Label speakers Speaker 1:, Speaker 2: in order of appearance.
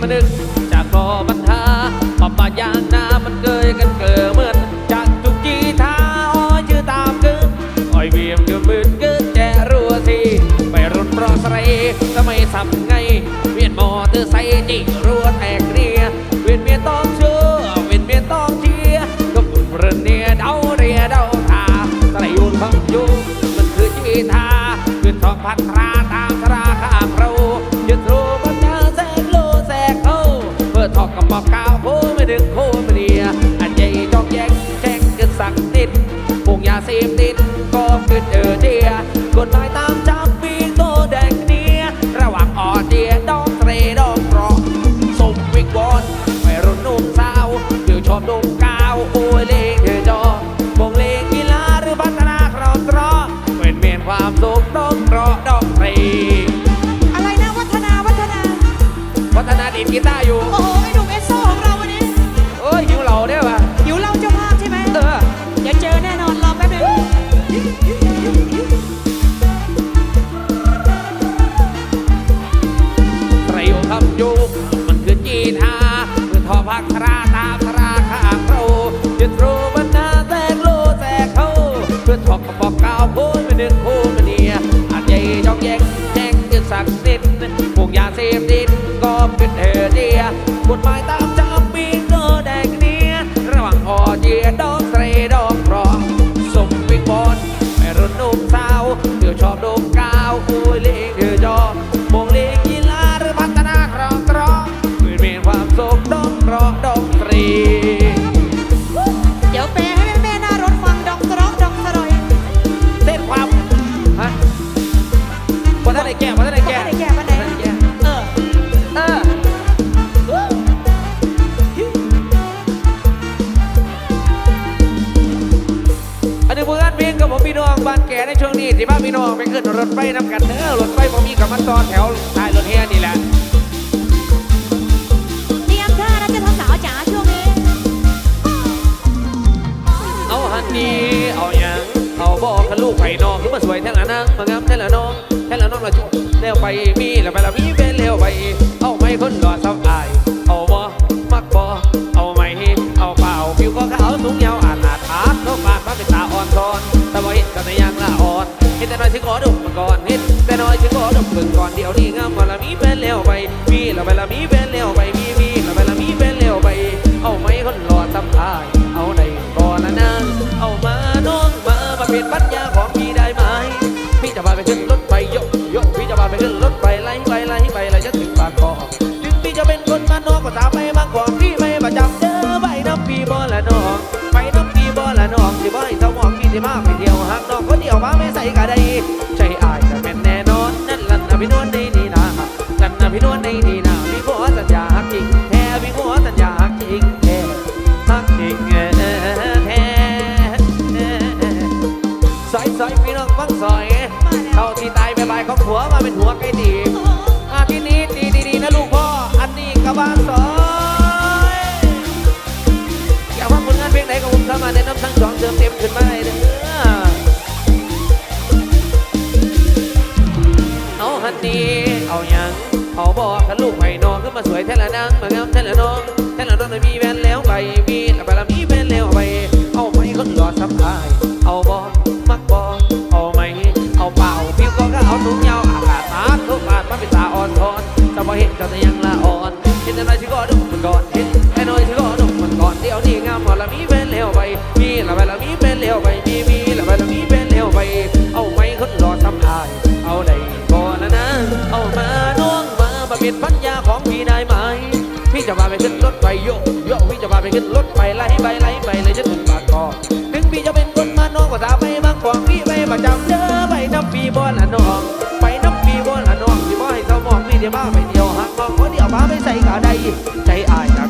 Speaker 1: มา
Speaker 2: นึกจากบ่อปัญหาปอบปะยางนามันเกิน นเออเทียกดไลค์ตามจับมีโตแดงเนี้ยระหว่างออดเดียดอกเตรดอกกรอสมวิกวอนไปรุ่นนุ่มสาวเดี๋ชอบดุ่มกาวโอ้ยเลงเธอจอวงเลงกีฬาหรือพัฒนาครอบตรอเป็นเมียนความสุขดอกกรอดอกเตร
Speaker 1: อะไรนะวัฒนาวัฒนา
Speaker 2: วัฒนาดีกีตาร์
Speaker 1: เดีย
Speaker 2: กฎหมายตาม ราไปละมีเป็นเลี้
Speaker 1: ย
Speaker 2: วไปมีมีเราไปละมีเป็นเลี้ยวไป เอาไม้คนหล่อทำทาย เอาในบ่อละนางเอามาน้องมาประเภนปัญญาของพี่ได้ไหมพี่จะพาไปขึ้นรถไปยกยกพี่จะพาไปขึ้นรถไปไล่ไปไล่ไปไล่จะถึงปากคอถึงพี่จะเป็นคนมานนอกก็ตามไปมากกว่าพี่ไม่ประจำเด้อไปน้ำพี่บ่ละน้องไปน้ำพี่บ่ละน้องสิบ่ให้สมองพี่สิมาไปเดี่ยวหักน้องคนเดียวมาไม่ใส่กะได้ ยังเขาบอกกัน จะพาไปขึ้นรถไปโยกโยกพี่จะพาไปขึ้นรถไปไล่ไปไล่ไปเลยจะถึงปากคอถึงพี่จะเป็นคนมาน้องก็สามไปบางกองพี่ไปประจำเด้อไปน้ำปีบอลละน้องไปน้ำปีบอลละน้องที่บ่ให้เศร้ามองพี่เดี๋ยวบ้าไปเดียวหักมองคนเดียวบ้าไปใส่กาได้ใจอายนะ